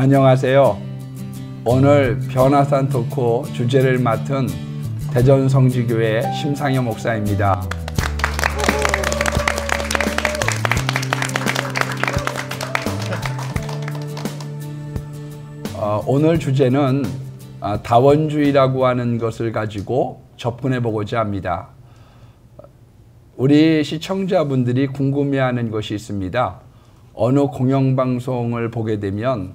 안녕하세요. 오늘 변화산 토크 주제를 맡은 대전 성지교회 심상현 목사입니다. 어, 오늘 주제는 아, 다원주의라고 하는 것을 가지고 접근해 보고자 합니다. 우리 시청자분들이 궁금해하는 것이 있습니다. 어느 공영방송을 보게 되면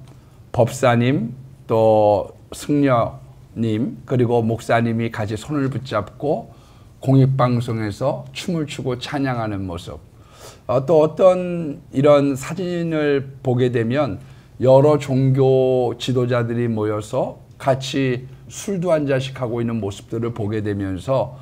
법사님 또 승려님 그리고 목사님이 같이 손을 붙잡고 공익방송에서 춤을 추고 찬양하는 모습 어, 또 어떤 이런 사진을 보게 되면 여러 종교 지도자들이 모여서 같이 술도 한 잔씩 하고 있는 모습들을 보게 되면서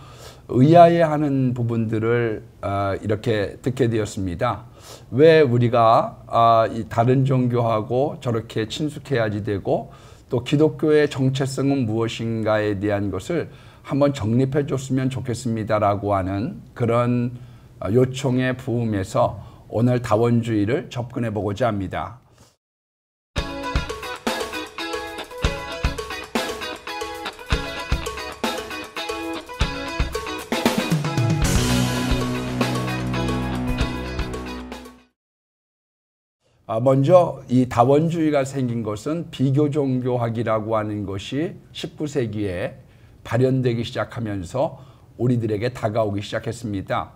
의아해하는 부분들을 어, 이렇게 듣게 되었습니다. 왜 우리가 아, 다른 종교하고 저렇게 친숙해야지 되고 또 기독교의 정체성은 무엇인가에 대한 것을 한번 정립해 줬으면 좋겠습니다라고 하는 그런 어, 요청의 부음에서 오늘 다원주의를 접근해 보고자 합니다. 먼저 이 다원주의가 생긴 것은 비교 종교학이라고 하는 것이 19세기에 발현되기 시작하면서 우리들에게 다가오기 시작했습니다.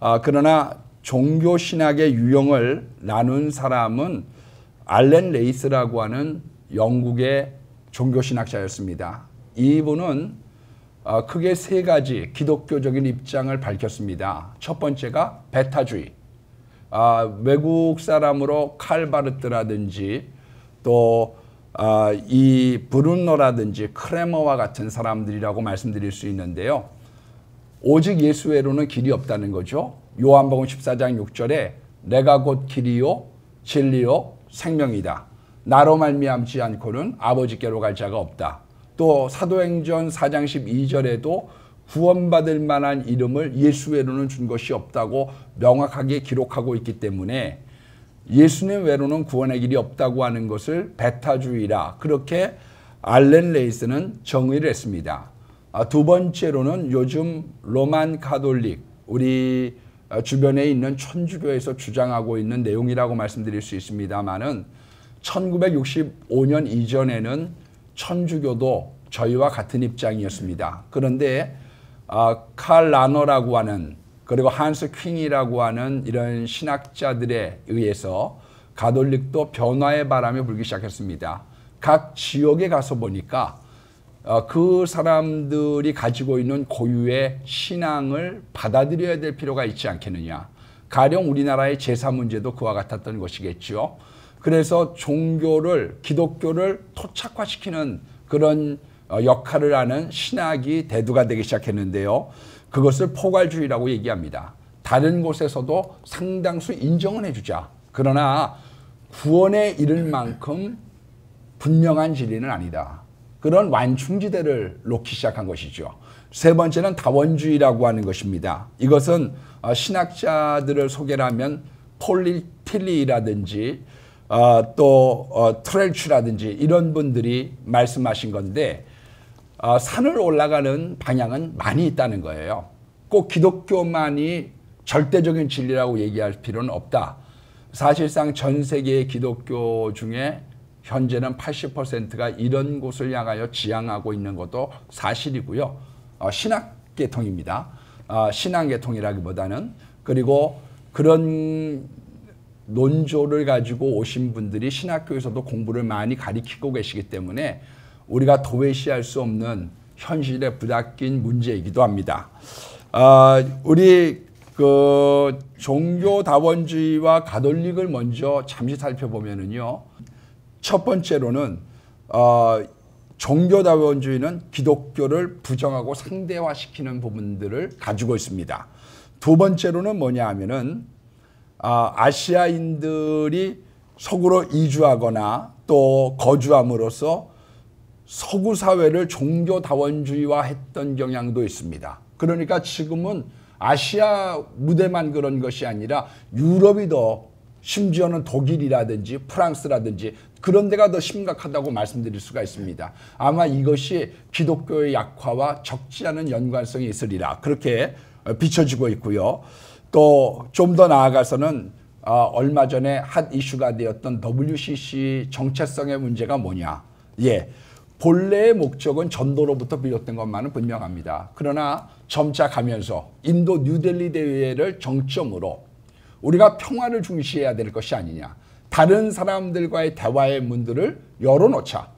아, 그러나 종교 신학의 유형을 나눈 사람은 알렌 레이스라고 하는 영국의 종교 신학자였습니다. 이분은 아, 크게 세 가지 기독교적인 입장을 밝혔습니다. 첫 번째가 베타주의. 아, 외국 사람으로 칼바르트라든지 또이 아, 브룬노라든지 크레머와 같은 사람들이라고 말씀드릴 수 있는데요. 오직 예수 외로는 길이 없다는 거죠. 요한복음 14장 6절에 내가 곧 길이요 진리요 생명이다. 나로 말미암지 않고는 아버지께로 갈 자가 없다. 또 사도행전 4장 12절에도 구원받을 만한 이름을 예수 외로는 준 것이 없다고 명확하게 기록하고 있기 때문에 예수님 외로는 구원의 길이 없다고 하는 것을 베타주의라 그렇게 알렌 레이스는 정의를 했습니다. 아, 두 번째로는 요즘 로만 가톨릭 우리 주변에 있는 천주교에서 주장하고 있는 내용이라고 말씀드릴 수 있습니다만은 1965년 이전에는 천주교도 저희와 같은 입장이었습니다. 그런데 아, 칼 라너라고 하는 그리고 한스 퀸이라고 하는 이런 신학자들에 의해서 가톨릭도 변화의 바람이 불기 시작했습니다. 각 지역에 가서 보니까 어, 그 사람들이 가지고 있는 고유의 신앙을 받아들여야 될 필요가 있지 않겠느냐. 가령 우리나라의 제사 문제도 그와 같았던 것이겠죠. 그래서 종교를 기독교를 토착화시키는 그런 어, 역할을 하는 신학이 대두가 되기 시작했는데요. 그것을 포괄주의라고 얘기합니다. 다른 곳에서도 상당수 인정은 해주자. 그러나 구원에 이를 만큼 분명한 진리는 아니다. 그런 완충지대를 놓기 시작한 것이죠. 세 번째는 다원주의라고 하는 것입니다. 이것은 어, 신학자들을 소개하면 폴리필리라든지 어, 또 트렐추라든지 이런 분들이 말씀하신 건데 어, 산을 올라가는 방향은 많이 있다는 거예요. 꼭 기독교만이 절대적인 진리라고 얘기할 필요는 없다. 사실상 전 세계의 기독교 중에 현재는 80%가 이런 곳을 향하여 지향하고 있는 것도 사실이고요. 어, 신학계통입니다. 어, 신앙계통이라기보다는 그리고 그런 논조를 가지고 오신 분들이 신학교에서도 공부를 많이 가리키고 계시기 때문에 우리가 도외시할 수 없는 현실에 부닥긴 문제이기도 합니다. 어, 우리 그 종교 다원주의와 가톨릭을 먼저 잠시 살펴보면은요. 첫 번째로는 어, 종교 다원주의는 기독교를 부정하고 상대화시키는 부분들을 가지고 있습니다. 두 번째로는 뭐냐 하면은 아, 아시아인들이 서구로 이주하거나 또 거주함으로써 서구 사회를 종교 다원주의화 했던 경향도 있습니다. 그러니까 지금은 아시아 무대만 그런 것이 아니라 유럽이 더 심지어는 독일이라든지 프랑스라든지 그런 데가 더 심각하다고 말씀드릴 수가 있습니다. 아마 이것이 기독교의 약화와 적지 않은 연관성이 있으리라 그렇게 비춰지고 있고요. 또 좀 더 나아가서는 어, 얼마 전에 핫 이슈가 되었던 WCC 정체성의 문제가 뭐냐? 예. 본래의 목적은 전도로부터 비롯된 것만은 분명합니다. 그러나 점차 가면서 인도 뉴델리 대회를 정점으로 우리가 평화를 중시해야 될 것이 아니냐. 다른 사람들과의 대화의 문들을 열어놓자.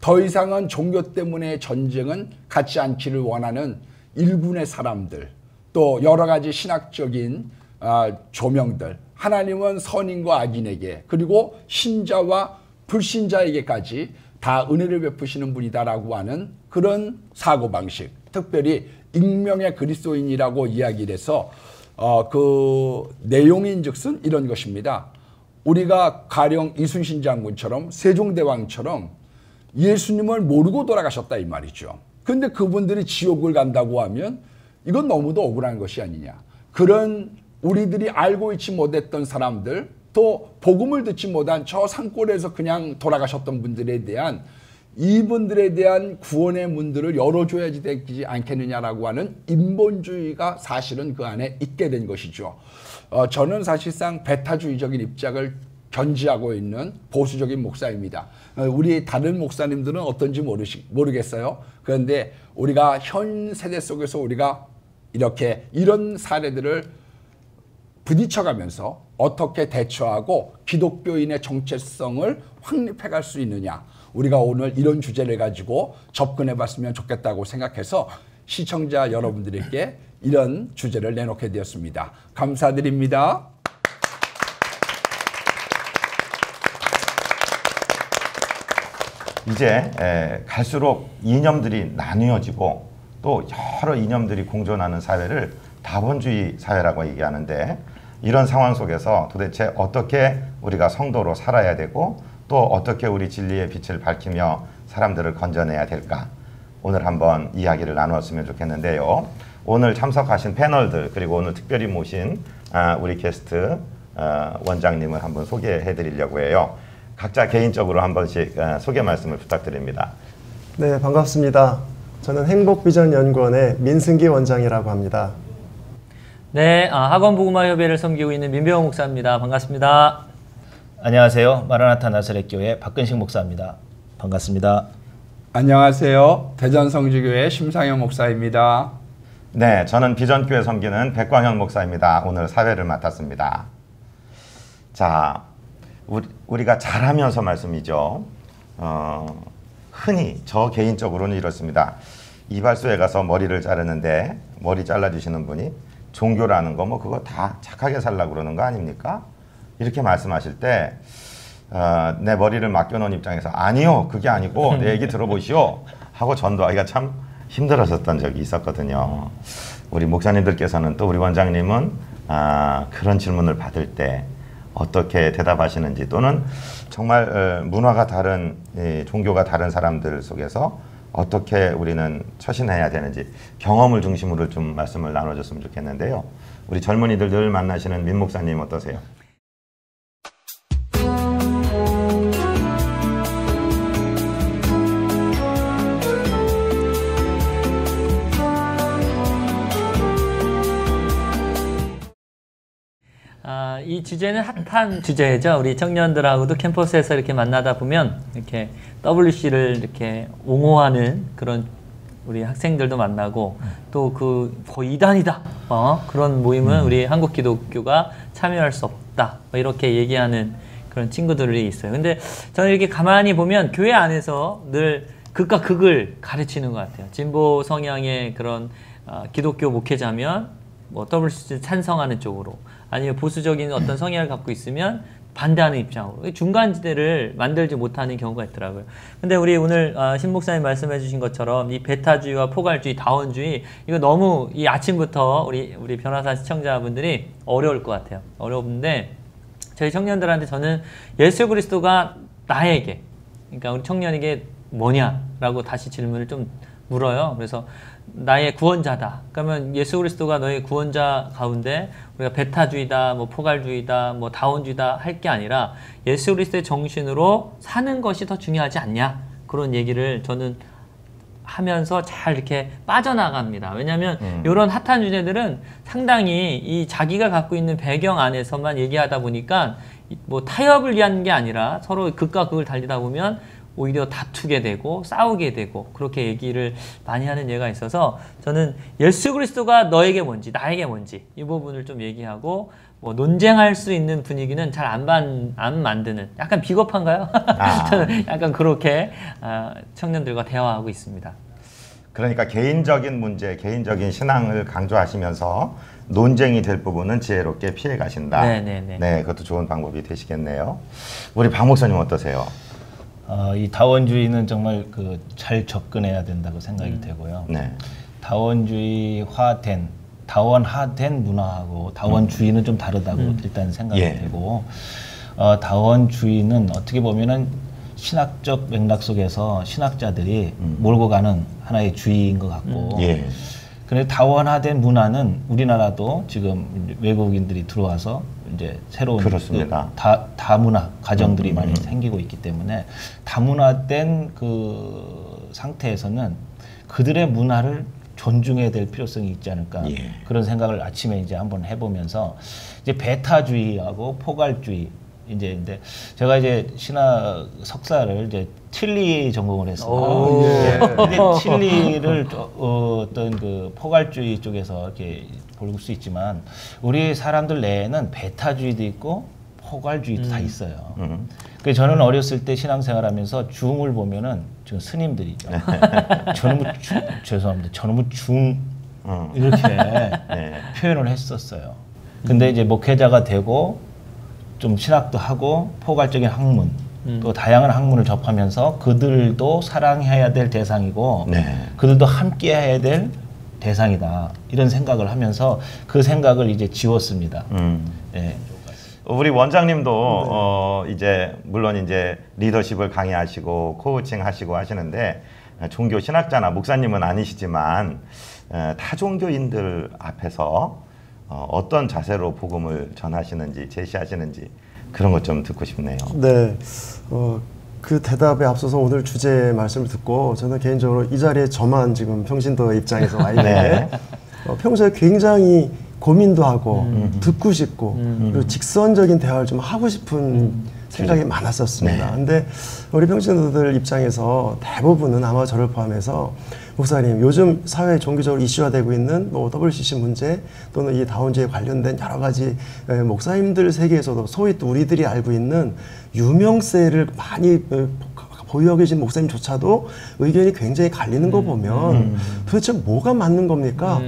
더 이상은 종교 때문에 전쟁은 갖지 않기를 원하는 일군의 사람들, 또 여러 가지 신학적인 어, 조명들, 하나님은 선인과 악인에게 그리고 신자와 불신자에게까지 다 은혜를 베푸시는 분이다라고 하는 그런 사고방식, 특별히 익명의 그리스도인이라고 이야기를 해서 어, 그 내용인 즉슨 이런 것입니다. 우리가 가령 이순신 장군처럼 세종대왕처럼 예수님을 모르고 돌아가셨다 이 말이죠. 근데 그분들이 지옥을 간다고 하면 이건 너무도 억울한 것이 아니냐. 그런 우리들이 알고 있지 못했던 사람들 또 복음을 듣지 못한 저 산골에서 그냥 돌아가셨던 분들에 대한 이분들에 대한 구원의 문들을 열어줘야지 되지 않겠느냐라고 하는 인본주의가 사실은 그 안에 있게 된 것이죠. 어, 저는 사실상 배타주의적인 입장을 견지하고 있는 보수적인 목사입니다. 어, 우리 다른 목사님들은 어떤지 모르시, 모르겠어요. 그런데 우리가 현 세대 속에서 우리가 이렇게 이런 사례들을 부딪혀가면서 어떻게 대처하고 기독교인의 정체성을 확립해 갈 수 있느냐. 우리가 오늘 이런 주제를 가지고 접근해 봤으면 좋겠다고 생각해서 시청자 여러분들에게 이런 주제를 내놓게 되었습니다. 감사드립니다. 이제 갈수록 이념들이 나뉘어지고 또 여러 이념들이 공존하는 사회를 다원주의 사회라고 얘기하는데 이런 상황 속에서 도대체 어떻게 우리가 성도로 살아야 되고 또 어떻게 우리 진리의 빛을 밝히며 사람들을 건져내야 될까 오늘 한번 이야기를 나누었으면 좋겠는데요. 오늘 참석하신 패널들 그리고 오늘 특별히 모신 아, 우리 게스트 아, 원장님을 한번 소개해 드리려고 해요. 각자 개인적으로 한 번씩 아, 소개 말씀을 부탁드립니다. 네, 반갑습니다. 저는 행복비전연구원의 민승기 원장이라고 합니다. 네, 아, 학원보그마협회를 섬기고 있는 민병호 목사입니다. 반갑습니다. 안녕하세요. 마라나타 나사렛교회 박근식 목사입니다. 반갑습니다. 안녕하세요. 대전성지교회 심상영 목사입니다. 네, 저는 비전교회 섬기는 백광현 목사입니다. 오늘 사회를 맡았습니다. 자, 우리, 가 잘하면서 말씀이죠. 어, 흔히 저 개인적으로는 이렇습니다. 이발소에 가서 머리를 자르는데 머리 잘라주시는 분이 종교라는 거 뭐 그거 다 착하게 살라고 그러는 거 아닙니까? 이렇게 말씀하실 때, 어, 내 머리를 맡겨놓은 입장에서 아니요, 그게 아니고 내 얘기 들어보시오 하고 전도하기가 참 힘들었었던 적이 있었거든요. 우리 목사님들께서는 또 우리 원장님은 아, 그런 질문을 받을 때 어떻게 대답하시는지 또는 정말 어, 문화가 다른 종교가 다른 사람들 속에서 어떻게 우리는 처신해야 되는지 경험을 중심으로 좀 말씀을 나눠줬으면 좋겠는데요. 우리 젊은이들 늘 만나시는 민 목사님 어떠세요? 이 주제는 핫한 주제죠. 우리 청년들하고도 캠퍼스에서 이렇게 만나다 보면 이렇게 WC를 이렇게 옹호하는 그런 우리 학생들도 만나고 또 그 거의 이단이다 어? 그런 모임은 음. 우리 한국 기독교가 참여할 수 없다 뭐 이렇게 얘기하는 그런 친구들이 있어요. 근데 저는 이렇게 가만히 보면 교회 안에서 늘 극과 극을 가르치는 것 같아요. 진보 성향의 그런 어, 기독교 목회자면 뭐 WC 찬성하는 쪽으로 아니면 보수적인 어떤 성향을 갖고 있으면 반대하는 입장으로 중간 지대를 만들지 못하는 경우가 있더라고요. 근데 우리 오늘 어, 신 목사님 말씀해 주신 것처럼 이 베타주의와 포괄주의, 다원주의 이거 너무 이 아침부터 우리 우리 변호사 시청자분들이 어려울 것 같아요. 어려운데 저희 청년들한테 저는 예수 그리스도가 나에게 그러니까 우리 청년에게 뭐냐라고 다시 질문을 좀 물어요. 그래서 나의 구원자다. 그러면 예수 그리스도가 너의 구원자 가운데 우리가 배타주의다, 뭐 포괄주의다, 뭐 다원주의다 할 게 아니라 예수 그리스도의 정신으로 사는 것이 더 중요하지 않냐 그런 얘기를 저는 하면서 잘 이렇게 빠져나갑니다. 왜냐하면 이런 핫한 주제들은 상당히 이 자기가 갖고 있는 배경 안에서만 얘기하다 보니까 이- 뭐 타협을 위한 게 아니라 서로 극과 극을 달리다 보면 오히려 다투게 되고 싸우게 되고 그렇게 얘기를 많이 하는 예가 있어서 저는 예수 그리스도가 너에게 뭔지 나에게 뭔지 이 부분을 좀 얘기하고 뭐 논쟁할 수 있는 분위기는 잘안안 만드는 약간 비겁한가요? 아. 저는 약간 그렇게 아, 청년들과 대화하고 있습니다. 그러니까 개인적인 문제, 개인적인 신앙을 강조하시면서 논쟁이 될 부분은 지혜롭게 피해 가신다. 네, 네, 네. 네, 그것도 좋은 방법이 되시겠네요. 우리 박 목사님 어떠세요? 어, 이 다원주의는 정말 그 잘 접근해야 된다고 생각이 되고요. 네. 다원주의화된 다원화된 문화하고 다원주의는 좀 다르다고 일단 생각이 예. 되고 어, 다원주의는 어떻게 보면은 신학적 맥락 속에서 신학자들이 몰고 가는 하나의 주의인 것 같고 예. 그런데 다원화된 문화는 우리나라도 지금 외국인들이 들어와서 이제 새로운 그렇습니다. 그 다, 다문화 가정들이 많이 생기고 있기 때문에 다문화된 그 상태에서는 그들의 문화를 존중해야 될 필요성이 있지 않을까 예. 그런 생각을 아침에 이제 한번 해보면서 이제 베타주의하고 포괄주의 이제 근데 제가 이제 신학 석사를 이제 틸리 전공을 했어요. 오, 예. 근데 틸리를 또, 어, 어떤 그 포괄주의 쪽에서 이렇게 볼 수 있지만 우리 사람들 내에는 베타주의도 있고 포괄주의도 다 있어요. 음. 그래서 저는 어렸을 때 신앙생활하면서 중을 보면은 지금 스님들이죠. 저놈의 중, 죄송합니다. 저놈의 중 음. 이렇게 네. 표현을 했었어요. 근데 이제 목회자가 되고 좀 신학도 하고 포괄적인 학문 또 다양한 학문을 접하면서 그들도 사랑해야 될 대상이고 네. 그들도 함께 해야 될 대상이다 이런 생각을 하면서 그 생각을 이제 지웠습니다. 음. 네. 우리 원장님도 어 이제 물론 이제 리더십을 강의하시고 코칭 하시고 하시는데 어, 종교 신학자나 목사님은 아니시지만 어, 타종교인들 앞에서 어, 어떤 자세로 복음을 전하시는지 제시하시는지 그런 것 좀 듣고 싶네요. 네. 어, 그 대답에 앞서서 오늘 주제 말씀을 듣고 저는 개인적으로 이 자리에 저만 지금 평신도 입장에서 와 있는데 어, 평소에 굉장히 고민도 하고 듣고 싶고 그리고 직선적인 대화를 좀 하고 싶은 생각이 많았었습니다. 네. 근데 우리 평신도들 입장에서 대부분은 아마 저를 포함해서 목사님 요즘 사회 종교적으로 이슈화되고 있는 뭐 WCC 문제 또는 이 다운주에 관련된 여러 가지 에, 목사님들 세계에서도 소위 또 우리들이 알고 있는 유명세를 많이 어, 보유하고 계신 목사님조차도 의견이 굉장히 갈리는 거 보면 도대체 뭐가 맞는 겁니까?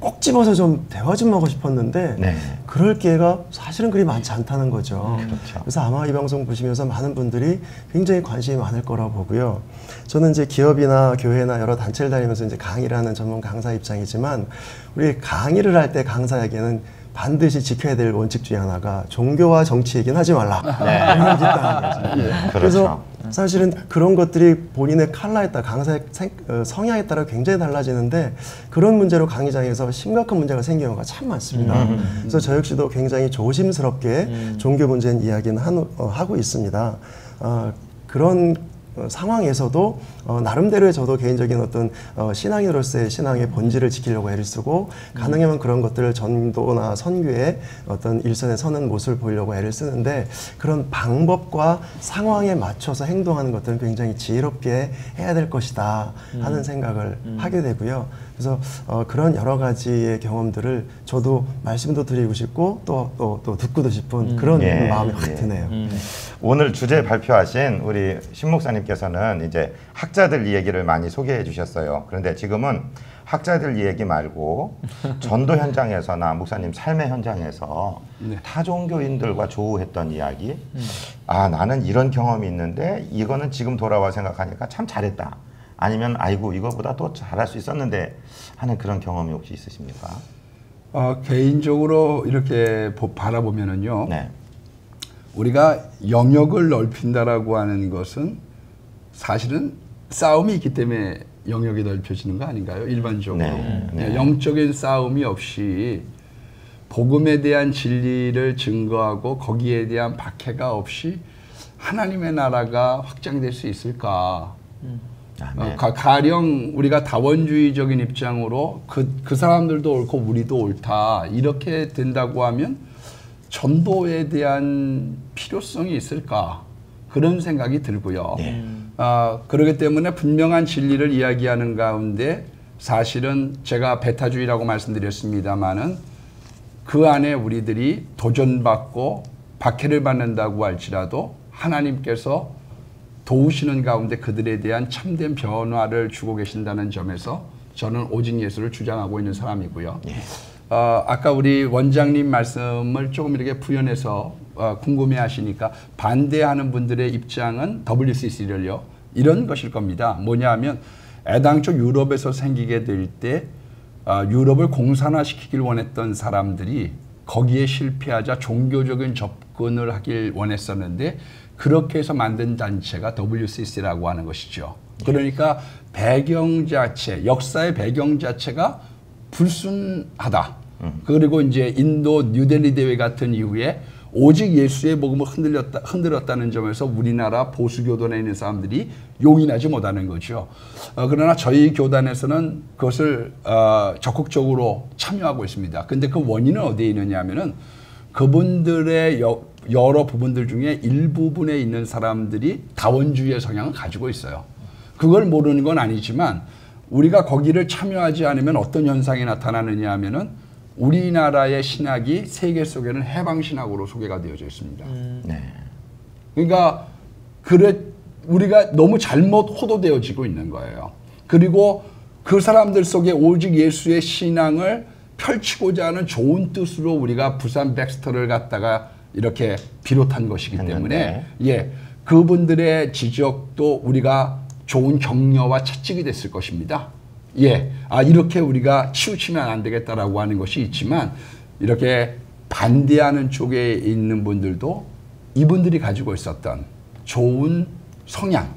꼭 집어서 좀 대화 좀 하고 싶었는데 네. 그럴 기회가 사실은 그리 많지 않다는 거죠. 그렇죠. 그래서 아마 이 방송 보시면서 많은 분들이 굉장히 관심이 많을 거라고 보고요. 저는 이제 기업이나 교회나 여러 단체를 다니면서 이제 강의를 하는 전문 강사 입장이지만 우리 강의를 할 때 강사에게는 반드시 지켜야 될 원칙 중에 하나가 종교와 정치 얘기는 하지 말라. 있다는 거죠. 그래서 사실은 그런 것들이 본인의 칼라에 따라 강사의 생- 어, 성향에 따라 굉장히 달라지는데 그런 문제로 강의장에서 심각한 문제가 생기는 경우가 참 많습니다. 그래서 저 역시도 굉장히 조심스럽게 종교 문제는 이야기는 한- 어, 하고 있습니다. 어, 그런 어, 상황에서도 어, 나름대로의 저도 개인적인 어떤 어, 신앙인으로서의 신앙의 본질을 지키려고 애를 쓰고 가능하면 그런 것들을 전도나 선교의 어떤 일선에 서는 모습을 보이려고 애를 쓰는데 그런 방법과 상황에 맞춰서 행동하는 것들은 굉장히 지혜롭게 해야 될 것이다 하는 생각을 하게 되고요. 그래서 어, 그런 여러 가지의 경험들을 저도 말씀도 드리고 싶고 또 또 또 듣고도 싶은 그런 예, 마음이 확 예. 드네요. 오늘 주제 발표하신 우리 신 목사님께서는 이제 학자들 이야기를 많이 소개해 주셨어요. 그런데 지금은 학자들 이야기 말고 전도 현장에서나 목사님 삶의 현장에서 타종교인들과 조우했던 이야기. 아 나는 이런 경험이 있는데 이거는 지금 돌아와 생각하니까 참 잘했다. 아니면 아이고 이거보다 더 잘할 수 있었는데 하는 그런 경험이 혹시 있으십니까? 어, 개인적으로 이렇게 보- 바라보면은요. 네. 우리가 영역을 넓힌다라고 하는 것은 사실은 싸움이 있기 때문에 영역이 넓혀지는 거 아닌가요? 일반적으로 네, 네. 예, 영적인 싸움이 없이 복음에 대한 진리를 증거하고 거기에 대한 박해가 없이 하나님의 나라가 확장될 수 있을까? 어, 가, 가령 우리가 다원주의적인 입장으로 그, 그 사람들도 옳고 우리도 옳다 이렇게 된다고 하면 전도에 대한 필요성이 있을까? 그런 생각이 들고요. 아, 그렇기 때문에 분명한 진리를 이야기하는 가운데 사실은 제가 베타주의라고 말씀드렸습니다마는 그 안에 우리들이 도전받고 박해를 받는다고 할지라도 하나님께서 도우시는 가운데 그들에 대한 참된 변화를 주고 계신다는 점에서 저는 오직 예수를 주장하고 있는 사람이고요. 어, 아까 우리 원장님 말씀을 조금 이렇게 부연해서 어, 궁금해 하시니까 반대하는 분들의 입장은 WCC를요. 이런 것일 겁니다. 뭐냐 하면 애당초 유럽에서 생기게 될때 아, 유럽을 공산화시키길 원했던 사람들이 거기에 실패하자 종교적인 접 근을 하길 원했었는데 그렇게 해서 만든 단체가 WCC라고 하는 것이죠. 그러니까 배경 자체, 역사의 배경 자체가 불순하다. 그리고 이제 인도 뉴델리 대회 같은 이후에 오직 예수의 복음을 흔들렸다, 흔들었다는 점에서 우리나라 보수 교단에 있는 사람들이 용인하지 못하는 거죠. 어, 그러나 저희 교단에서는 그것을 어, 적극적으로 참여하고 있습니다. 근데 그 원인은 어디에 있느냐 하면은 그분들의 여, 여러 부분들 중에 일부분에 있는 사람들이 다원주의의 성향을 가지고 있어요. 그걸 모르는 건 아니지만 우리가 거기를 참여하지 않으면 어떤 현상이 나타나느냐 하면은 우리나라의 신학이 세계 속에는 해방 신학으로 소개가 되어져 있습니다. 네. 그러니까 그래 우리가 너무 잘못 호도되어지고 있는 거예요. 그리고 그 사람들 속에 오직 예수의 신앙을 펼치고자 하는 좋은 뜻으로 우리가 부산 백스터를 갖다가 이렇게 비롯한 것이기 때문에 예 그분들의 지적도 우리가 좋은 격려와 채찍이 됐을 것입니다. 예, 아 이렇게 우리가 치우치면 안 되겠다라고 하는 것이 있지만 이렇게 반대하는 쪽에 있는 분들도 이분들이 가지고 있었던 좋은 성향,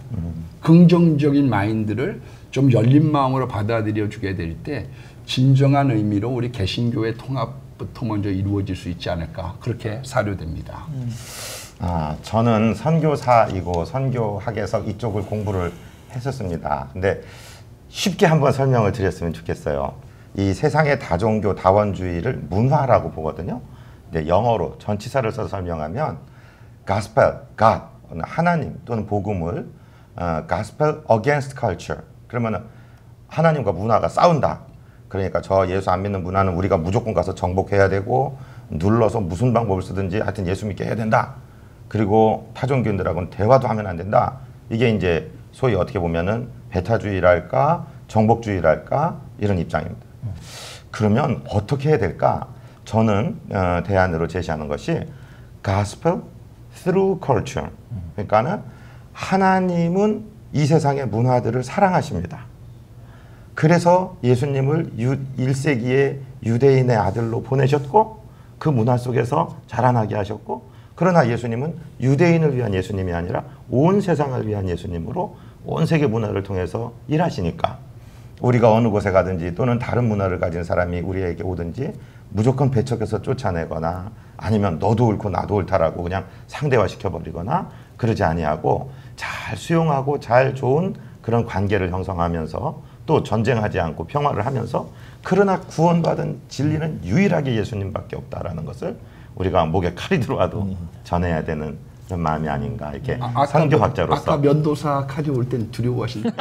긍정적인 마인드를 좀 열린 마음으로 받아들여 주게 될 때 진정한 의미로 우리 개신교의 통합 부터 먼저 이루어질 수 있지 않을까 그렇게 사료됩니다. 아, 저는 선교사이고 선교학에서 이쪽을 공부를 했었습니다. 근데 쉽게 한번 설명을 드렸으면 좋겠어요. 이 세상의 다종교 다원주의를 문화라고 보거든요. 근데 영어로 전치사를 써서 설명하면 gospel, God, 하나님 또는 복음을 어, gospel against culture. 그러면은 하나님과 문화가 싸운다. 그러니까 저 예수 안 믿는 문화는 우리가 무조건 가서 정복해야 되고 눌러서 무슨 방법을 쓰든지 하여튼 예수 믿게 해야 된다. 그리고 타종교인들하고는 대화도 하면 안 된다. 이게 이제 소위 어떻게 보면은 배타주의랄까 정복주의랄까 이런 입장입니다. 그러면 어떻게 해야 될까? 저는 어, 대안으로 제시하는 것이 gospel through culture. 그러니까는 하나님은 이 세상의 문화들을 사랑하십니다. 그래서 예수님을 유, 1세기의 유대인의 아들로 보내셨고 그 문화 속에서 자라나게 하셨고 그러나 예수님은 유대인을 위한 예수님이 아니라 온 세상을 위한 예수님으로 온 세계 문화를 통해서 일하시니까 우리가 어느 곳에 가든지 또는 다른 문화를 가진 사람이 우리에게 오든지 무조건 배척해서 쫓아내거나 아니면 너도 옳고 나도 옳다라고 그냥 상대화 시켜 버리거나 그러지 아니하고 잘 수용하고 잘 좋은 그런 관계를 형성하면서 또 전쟁하지 않고 평화를 하면서 그러나 구원받은 진리는 유일하게 예수님밖에 없다라는 것을 우리가 목에 칼이 들어와도 전해야 되는 그런 마음이 아닌가 이렇게 아, 선교학자로서 아까 면도사 카드 올땐 두려워하시는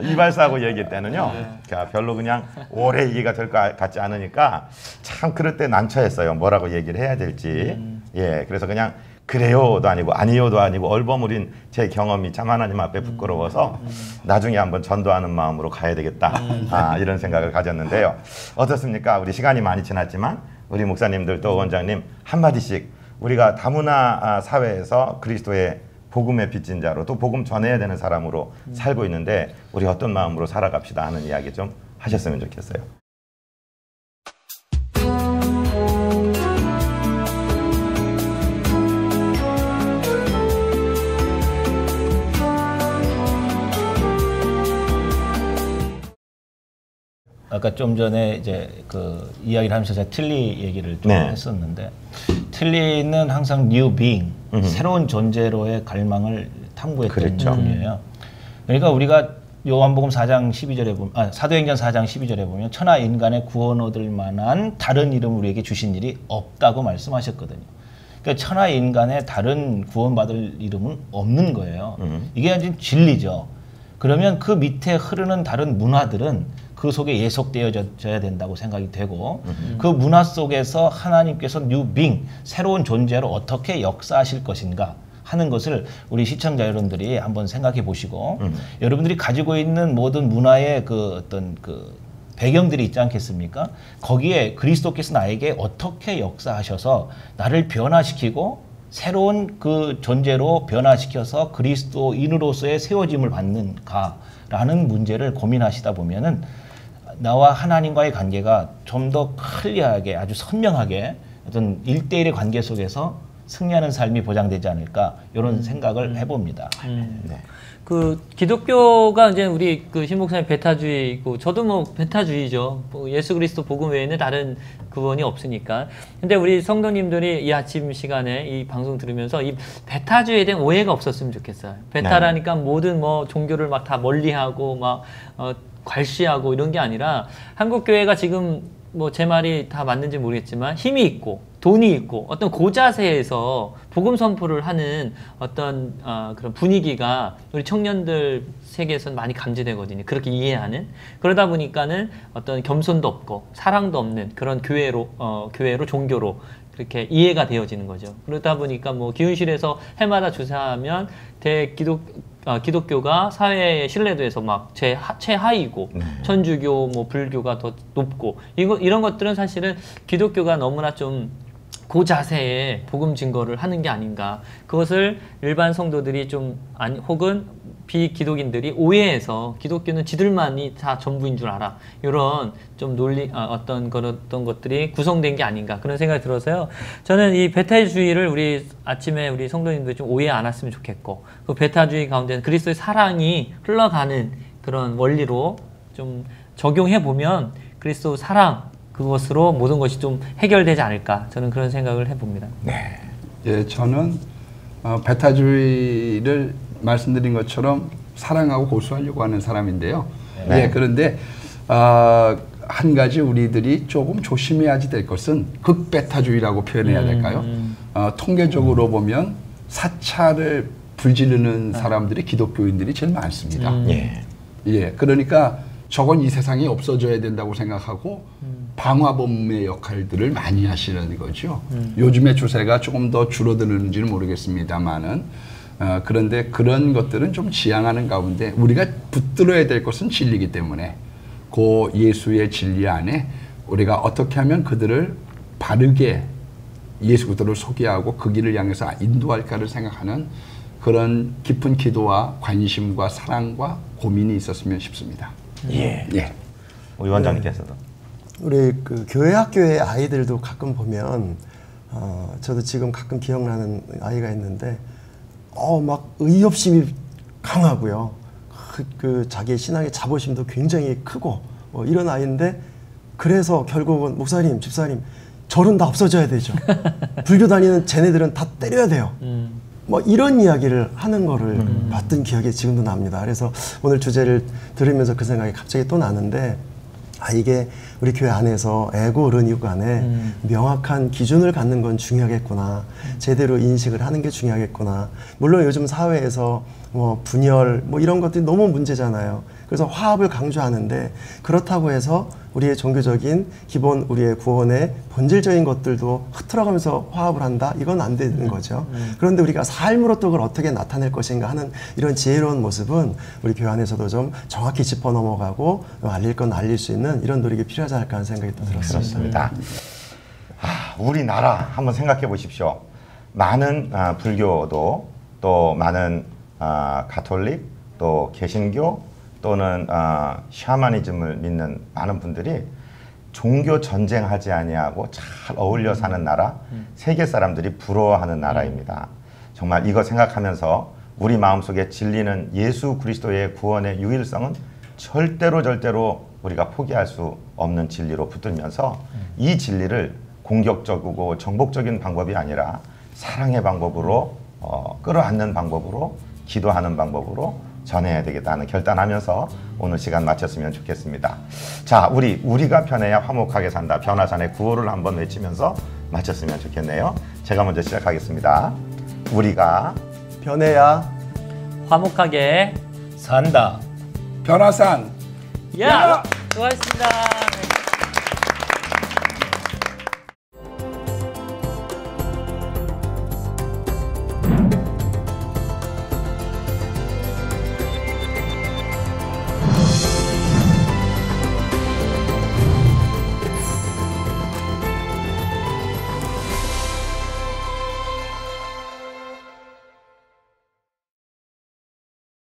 이발사하고 얘기할 때는요. 그러니까 별로 그냥 오래 얘기가 될 것 같지 않으니까 참 그럴 때 난처했어요. 뭐라고 얘기를 해야 될지. 예, 그래서 그냥 그래요도 아니고 아니요도 아니고 얼버무린 제 경험이 참 하나님 앞에 부끄러워서 나중에 한번 전도하는 마음으로 가야 되겠다. 아, 이런 생각을 가졌는데요. 어떻습니까? 우리 시간이 많이 지났지만 우리 목사님들 또 원장님 한마디씩 우리가 다문화 아, 사회에서 그리스도의 복음의 빚진 자로 또 복음 전해야 되는 사람으로 살고 있는데 우리 어떤 마음으로 살아갑시다 하는 이야기 좀 하셨으면 좋겠어요. 아까 좀 전에 이제 그 이야기를 하면서 제가 틀리 얘기를 좀 네. 했었는데 틀리는 항상 being 새로운 존재로의 갈망을 탐구했던 그랬죠. 분이에요. 그러니까 우리가 요한복음 4장 12절에 보면 아, 사도행전 4장 12절에 보면 천하 인간의 구원 얻을 만한 다른 이름 우리에게 주신 일이 없다고 말씀하셨거든요. 그러니까 천하 인간의 다른 구원받을 이름은 없는 거예요. 이게 지금 진리죠. 그러면 그 밑에 흐르는 다른 문화들은 그 속에 예속되어져야 된다고 생각이 되고 그 문화 속에서 하나님께서 뉴빙 새로운 존재로 어떻게 역사하실 것인가 하는 것을 우리 시청자 여러분들이 한번 생각해 보시고 여러분들이 가지고 있는 모든 문화의 그 어떤 그 배경들이 있지 않겠습니까? 거기에 그리스도께서 나에게 어떻게 역사하셔서 나를 변화시키고 새로운 그 존재로 변화시켜서 그리스도인으로서의 세워짐을 받는가라는 문제를 고민하시다 보면은 나와 하나님과의 관계가 좀 더 클리어하게 아주 선명하게 어떤 일대일의 관계 속에서 승리하는 삶이 보장되지 않을까 이런 생각을 해봅니다. 네. 그 기독교가 이제 우리 그 신목사님 베타주의고 저도 뭐 베타주의죠. 뭐 예수 그리스도 복음 외에는 다른 구원이 없으니까. 근데 우리 성도님들이 이 아침 시간에 이 방송 들으면서 이 베타주의에 대한 오해가 없었으면 좋겠어요. 베타라니까 모든 뭐 종교를 막 다 멀리하고 막 어, 괄시하고 이런 게 아니라 한국 교회가 지금 뭐 제 말이 다 맞는지 모르겠지만 힘이 있고 돈이 있고 어떤 고자세에서 복음 선포를 하는 어떤 어, 그런 분위기가 우리 청년들 세계에서는 많이 감지되거든요. 그렇게 이해하는 그러다 보니까는 어떤 겸손도 없고 사랑도 없는 그런 교회로 어, 교회로 종교로 그렇게 이해가 되어지는 거죠. 그러다 보니까 뭐 기훈실에서 해마다 주사하면 대기독 어, 기독교가 사회의 신뢰도에서 막 제 최하이고 천주교 뭐 불교가 더 높고 이거 이런 것들은 사실은 기독교가 너무나 좀 고자세에 복음 증거를 하는 게 아닌가. 그것을 일반 성도들이 좀 아니 혹은 비기독인들이 오해해서 기독교는 지들만이 다 전부인 줄 알아. 이런 좀 논리 아, 어떤 그런 것들이 구성된 게 아닌가 그런 생각이 들어서요. 저는 이 베타주의를 우리 아침에 우리 성도님들 좀 오해 안 했으면 좋겠고 그 베타주의 가운데는 그리스도의 사랑이 흘러가는 그런 원리로 좀 적용해 보면 그리스도 사랑 그것으로 모든 것이 좀 해결되지 않을까 저는 그런 생각을 해봅니다. 예, 저는 어, 베타주의를 말씀드린 것처럼 사랑하고 고수하려고 하는 사람인데요. 네. 예, 그런데 어, 한 가지 우리들이 조금 조심해야지 될 것은 극베타주의라고 표현해야 될까요? 어, 통계적으로 보면 사찰을 불지르는 사람들이 기독교인들이 제일 많습니다. 예. 예, 그러니까 저건 이 세상에 없어져야 된다고 생각하고 방화범의 역할들을 많이 하시는 거죠. 요즘의 추세가 조금 더 줄어드는지는 모르겠습니다만은 어, 그런데 그런 것들은 좀 지향하는 가운데 우리가 붙들어야 될 것은 진리이기 때문에 그 예수의 진리 안에 우리가 어떻게 하면 그들을 바르게 예수 그들을 소개하고 그 길을 향해서 인도할까를 생각하는 그런 깊은 기도와 관심과 사랑과 고민이 있었으면 싶습니다. 예. 예. 우리 원장님께서도. 우리 그 교회 학교의 아이들도 가끔 보면 어, 저도 지금 가끔 기억나는 아이가 있는데 어 막 의협심이 강하고요. 그, 그 자기의 신앙의 자부심도 굉장히 크고 뭐 이런 아이인데 그래서 결국은 목사님, 집사님 절은 다 없어져야 되죠. 불교 다니는 쟤네들은 다 때려야 돼요. 뭐 이런 이야기를 하는 거를 봤던 기억이 지금도 납니다. 그래서 오늘 주제를 들으면서 그 생각이 갑자기 또 나는데 아 이게 우리 교회 안에서 애고 르니고 간에 명확한 기준을 갖는 건 중요하겠구나. 제대로 인식을 하는 게 중요하겠구나. 물론 요즘 사회에서 뭐 분열 뭐 이런 것들이 너무 문제잖아요 그래서 화합을 강조하는데 그렇다고 해서 우리의 종교적인 기본 우리의 구원의 본질적인 것들도 흐트러가면서 화합을 한다? 이건 안 되는 거죠. 그런데 우리가 삶으로 또 그걸 어떻게 나타낼 것인가 하는 이런 지혜로운 모습은 우리 교회 안에서도 좀 정확히 짚어 넘어가고 알릴 건 알릴 수 있는 이런 노력이 필요하지 않을까 하는 생각이 또 들었습니다. 아, 우리나라 한번 생각해 보십시오. 많은 아, 불교도 또 많은 아, 가톨릭 또 개신교 또는 아, 샤머니즘을 믿는 많은 분들이 종교 전쟁하지 아니하고 잘 어울려 사는 나라, 세계 사람들이 부러워하는 나라입니다. 정말 이거 생각하면서 우리 마음속에 진리는 예수 그리스도의 구원의 유일성은 절대로 절대로 우리가 포기할 수 없는 진리로 붙들면서 이 진리를 공격적이고 정복적인 방법이 아니라 사랑의 방법으로 어, 끌어안는 방법으로 기도하는 방법으로 전해야 되겠다는 결단하면서 오늘 시간 마쳤으면 좋겠습니다. 자, 우리 우리가 편해야 화목하게 산다. 변화산의 구호를 한번 외치면서 마쳤으면 좋겠네요. 제가 먼저 시작하겠습니다. 우리가 변해야 화목하게 산다. 변화산 야! 수고하셨습니다. 네.